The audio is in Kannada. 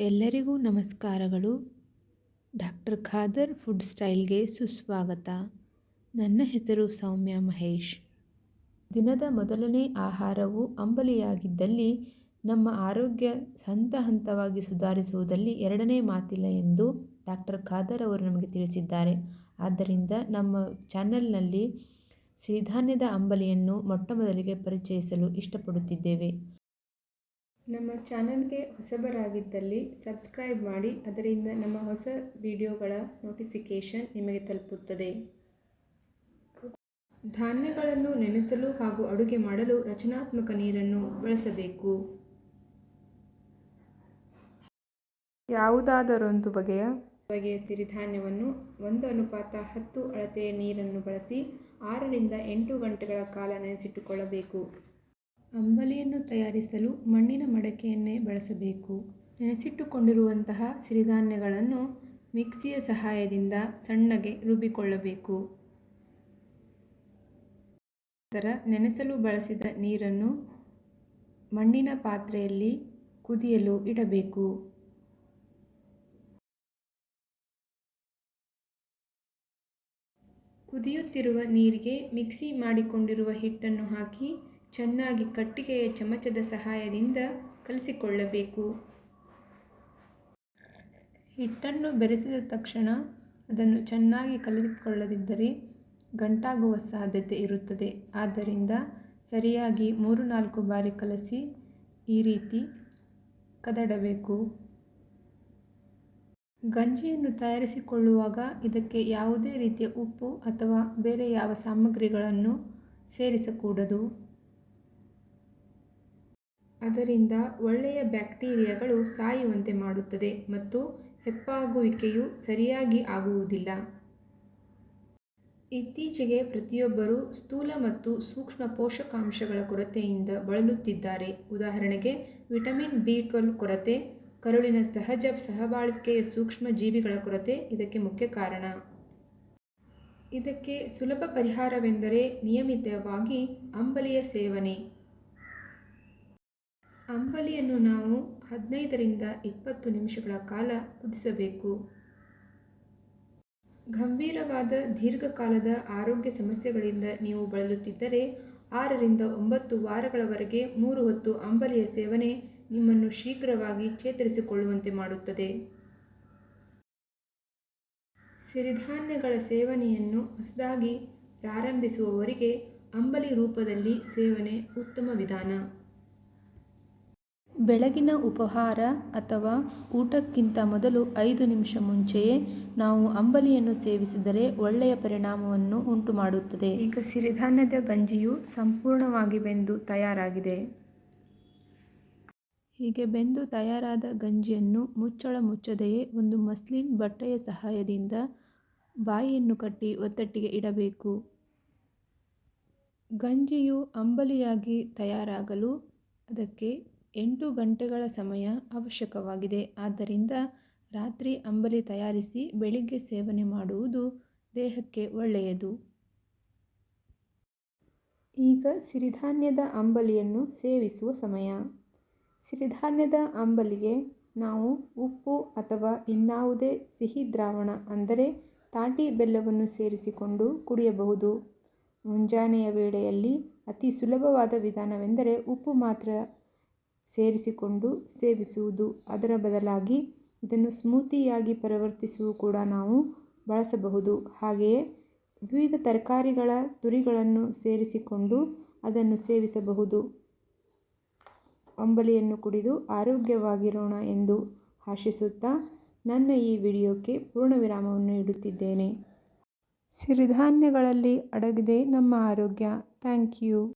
ಎಲ್ಲರಿಗೂ ನಮಸ್ಕಾರಗಳು. ಡಾಕ್ಟರ್ ಖಾದರ್ ಫುಡ್ ಸ್ಟೈಲ್ಗೆ ಸುಸ್ವಾಗತ. ನನ್ನ ಹೆಸರು ಸೌಮ್ಯ ಮಹೇಶ್. ದಿನದ ಮೊದಲನೇ ಆಹಾರವು ಅಂಬಲಿಯಾಗಿದ್ದಲ್ಲಿ ನಮ್ಮ ಆರೋಗ್ಯ ಹಂತ ಹಂತವಾಗಿ ಸುಧಾರಿಸುವುದಲ್ಲಿ ಎರಡನೇ ಮಾತಿಲ್ಲ ಎಂದು ಡಾಕ್ಟರ್ ಖಾದರ್ ಅವರು ನಮಗೆ ತಿಳಿಸಿದ್ದಾರೆ. ಆದ್ದರಿಂದ ನಮ್ಮ ಚಾನೆಲ್ನಲ್ಲಿ ಸಿರಿಧಾನ್ಯದ ಅಂಬಲಿಯನ್ನು ಮೊಟ್ಟ ಮೊದಲಿಗೆ ಪರಿಚಯಿಸಲು ಇಷ್ಟಪಡುತ್ತಿದ್ದೇವೆ. ನಮ್ಮ ಚಾನಲ್ಗೆ ಹೊಸಬರಾಗಿದ್ದಲ್ಲಿ ಸಬ್ಸ್ಕ್ರೈಬ್ ಮಾಡಿ, ಅದರಿಂದ ನಮ್ಮ ಹೊಸ ವಿಡಿಯೋಗಳ ನೋಟಿಫಿಕೇಷನ್ ನಿಮಗೆ ತಲುಪುತ್ತದೆ. ಧಾನ್ಯಗಳನ್ನು ನೆನೆಸಲು ಹಾಗೂ ಅಡುಗೆ ಮಾಡಲು ರಚನಾತ್ಮಕ ನೀರನ್ನು ಬಳಸಬೇಕು. ಯಾವುದಾದರೊಂದು ಬಗೆಯ ಬಗೆಯ ಸಿರಿಧಾನ್ಯವನ್ನು ಒಂದು ಅನುಪಾತ ಹತ್ತು ಅಳತೆಯ ನೀರನ್ನು ಬಳಸಿ ಆರರಿಂದ ಎಂಟು ಗಂಟೆಗಳ ಕಾಲ ನೆನೆಸಿಟ್ಟುಕೊಳ್ಳಬೇಕು. ಅಂಬಲಿಯನ್ನು ತಯಾರಿಸಲು ಮಣ್ಣಿನ ಮಡಕೆಯನ್ನೇ ಬಳಸಬೇಕು. ನೆನೆಸಿಟ್ಟುಕೊಂಡಿರುವಂತಹ ಸಿರಿಧಾನ್ಯಗಳನ್ನು ಮಿಕ್ಸಿಯ ಸಹಾಯದಿಂದ ಸಣ್ಣಗೆ ರುಬ್ಬಿಕೊಳ್ಳಬೇಕು. ನಂತರ ನೆನೆಸಲು ಬಳಸಿದ ನೀರನ್ನು ಮಣ್ಣಿನ ಪಾತ್ರೆಯಲ್ಲಿ ಕುದಿಯಲು ಇಡಬೇಕು. ಕುದಿಯುತ್ತಿರುವ ನೀರಿಗೆ ಮಿಕ್ಸಿ ಮಾಡಿಕೊಂಡಿರುವ ಹಿಟ್ಟನ್ನು ಹಾಕಿ ಚೆನ್ನಾಗಿ ಕಟ್ಟಿಗೆಯ ಚಮಚದ ಸಹಾಯದಿಂದ ಕಲಸಿಕೊಳ್ಳಬೇಕು. ಹಿಟ್ಟನ್ನು ಬೆರೆಸಿದ ತಕ್ಷಣ ಅದನ್ನು ಚೆನ್ನಾಗಿ ಕಲಿತುಕೊಳ್ಳದಿದ್ದರೆ ಗಂಟಾಗುವ ಸಾಧ್ಯತೆ ಇರುತ್ತದೆ. ಆದ್ದರಿಂದ ಸರಿಯಾಗಿ ಮೂರು ನಾಲ್ಕು ಬಾರಿ ಕಲಸಿ ಈ ರೀತಿ ಕದಡಬೇಕು. ಗಂಜಿಯನ್ನು ತಯಾರಿಸಿಕೊಳ್ಳುವಾಗ ಇದಕ್ಕೆ ಯಾವುದೇ ರೀತಿಯ ಉಪ್ಪು ಅಥವಾ ಬೇರೆ ಯಾವ ಸಾಮಗ್ರಿಗಳನ್ನು ಸೇರಿಸಕೂಡದು. ಅದರಿಂದ ಒಳ್ಳೆಯ ಬ್ಯಾಕ್ಟೀರಿಯಾಗಳು ಸಾಯುವಂತೆ ಮಾಡುತ್ತದೆ ಮತ್ತು ಹೆಪ್ಪಾಗುವಿಕೆಯು ಸರಿಯಾಗಿ ಆಗುವುದಿಲ್ಲ. ಇತ್ತೀಚೆಗೆ ಪ್ರತಿಯೊಬ್ಬರೂ ಸ್ಥೂಲ ಮತ್ತು ಸೂಕ್ಷ್ಮ ಪೋಷಕಾಂಶಗಳ ಕೊರತೆಯಿಂದ ಬಳಲುತ್ತಿದ್ದಾರೆ. ಉದಾಹರಣೆಗೆ, ವಿಟಮಿನ್ ಬಿ ಟ್ವೆಲ್ವ್ ಕೊರತೆ, ಕರುಳಿನ ಸಹಜ ಸಹಬಾಳ್ವಿಕೆಯ ಸೂಕ್ಷ್ಮ ಜೀವಿಗಳ ಕೊರತೆ ಇದಕ್ಕೆ ಮುಖ್ಯ ಕಾರಣ. ಇದಕ್ಕೆ ಸುಲಭ ಪರಿಹಾರವೆಂದರೆ ನಿಯಮಿತವಾಗಿ ಅಂಬಲಿಯ ಸೇವನೆ. ಅಂಬಲಿಯನ್ನು ನಾವು ಹದಿನೈದರಿಂದ ಇಪ್ಪತ್ತು ನಿಮಿಷಗಳ ಕಾಲ ಕುದಿಸಬೇಕು. ಗಂಭೀರವಾದ ದೀರ್ಘಕಾಲದ ಆರೋಗ್ಯ ಸಮಸ್ಯೆಗಳಿಂದ ನೀವು ಬಳಲುತ್ತಿದ್ದರೆ ಆರರಿಂದ ಒಂಬತ್ತು ವಾರಗಳವರೆಗೆ ಮೂರು ಹೊತ್ತು ಅಂಬಲಿಯ ಸೇವನೆ ನಿಮ್ಮನ್ನು ಶೀಘ್ರವಾಗಿ ಚೇತರಿಸಿಕೊಳ್ಳುವಂತೆ ಮಾಡುತ್ತದೆ. ಸಿರಿಧಾನ್ಯಗಳ ಸೇವನೆಯನ್ನು ಹೊಸದಾಗಿ ಪ್ರಾರಂಭಿಸುವವರಿಗೆ ಅಂಬಲಿ ರೂಪದಲ್ಲಿ ಸೇವನೆ ಉತ್ತಮ ವಿಧಾನ. ಬೆಳಗಿನ ಉಪಹಾರ ಅಥವಾ ಊಟಕ್ಕಿಂತ ಮೊದಲು ಐದು ನಿಮಿಷ ಮುಂಚೆಯೇ ನಾವು ಅಂಬಲಿಯನ್ನು ಸೇವಿಸಿದರೆ ಒಳ್ಳೆಯ ಪರಿಣಾಮವನ್ನು ಉಂಟು ಮಾಡುತ್ತದೆ ಈಗ ಸಿರಿಧಾನ್ಯದ ಗಂಜಿಯು ಸಂಪೂರ್ಣವಾಗಿ ಬೆಂದು ತಯಾರಾಗಿದೆ. ಹೀಗೆ ಬೆಂದು ತಯಾರಾದ ಗಂಜಿಯನ್ನು ಮುಚ್ಚಳ ಮುಚ್ಚದೆಯೇ ಒಂದು ಮಸ್ಲಿನ್ ಬಟ್ಟೆಯ ಸಹಾಯದಿಂದ ಬಾಯಿಯನ್ನು ಕಟ್ಟಿ ಒತ್ತಟ್ಟಿಗೆ ಇಡಬೇಕು. ಗಂಜಿಯು ಅಂಬಲಿಯಾಗಿ ತಯಾರಾಗಲು ಅದಕ್ಕೆ ಎಂಟು ಗಂಟೆಗಳ ಸಮಯ ಅವಶ್ಯಕವಾಗಿದೆ. ಆದ್ದರಿಂದ ರಾತ್ರಿ ಅಂಬಲಿ ತಯಾರಿಸಿ ಬೆಳಿಗ್ಗೆ ಸೇವನೆ ಮಾಡುವುದು ದೇಹಕ್ಕೆ ಒಳ್ಳೆಯದು. ಈಗ ಸಿರಿಧಾನ್ಯದ ಅಂಬಲಿಯನ್ನು ಸೇವಿಸುವ ಸಮಯ. ಸಿರಿಧಾನ್ಯದ ಅಂಬಲಿಗೆ ನಾವು ಉಪ್ಪು ಅಥವಾ ಇನ್ನಾವುದೇ ಸಿಹಿ ದ್ರಾವಣ ಅಂದರೆ ತಾಟಿ ಬೆಲ್ಲವನ್ನು ಸೇರಿಸಿಕೊಂಡು ಕುಡಿಯಬಹುದು. ಮುಂಜಾನೆಯ ವೇಳೆಯಲ್ಲಿ ಅತಿ ಸುಲಭವಾದ ವಿಧಾನವೆಂದರೆ ಉಪ್ಪು ಮಾತ್ರ. ಸೇರಿಸಿಕೊಂಡು ಸೇವಿಸುವುದು. ಅದರ ಬದಲಾಗಿ ಇದನ್ನು ಸ್ಮೂತಿಯಾಗಿ ಪರಿವರ್ತಿಸುವ ಕೂಡ ನಾವು ಬಳಸಬಹುದು. ಹಾಗೆಯೇ ವಿವಿಧ ತರಕಾರಿಗಳ ತುರಿಗಳನ್ನು ಸೇರಿಸಿಕೊಂಡು ಅದನ್ನು ಸೇವಿಸಬಹುದು. ಅಂಬಲಿಯನ್ನು ಕುಡಿದು ಆರೋಗ್ಯವಾಗಿರೋಣ ಎಂದು ಆಶಿಸುತ್ತಾ ನನ್ನ ಈ ವಿಡಿಯೋಕ್ಕೆ ಪೂರ್ಣ ವಿರಾಮವನ್ನು ಇಡುತ್ತಿದ್ದೇನೆ ಸಿರಿಧಾನ್ಯಗಳಲ್ಲಿ ಅಡಗಿದೆ ನಮ್ಮ ಆರೋಗ್ಯ. Thank you.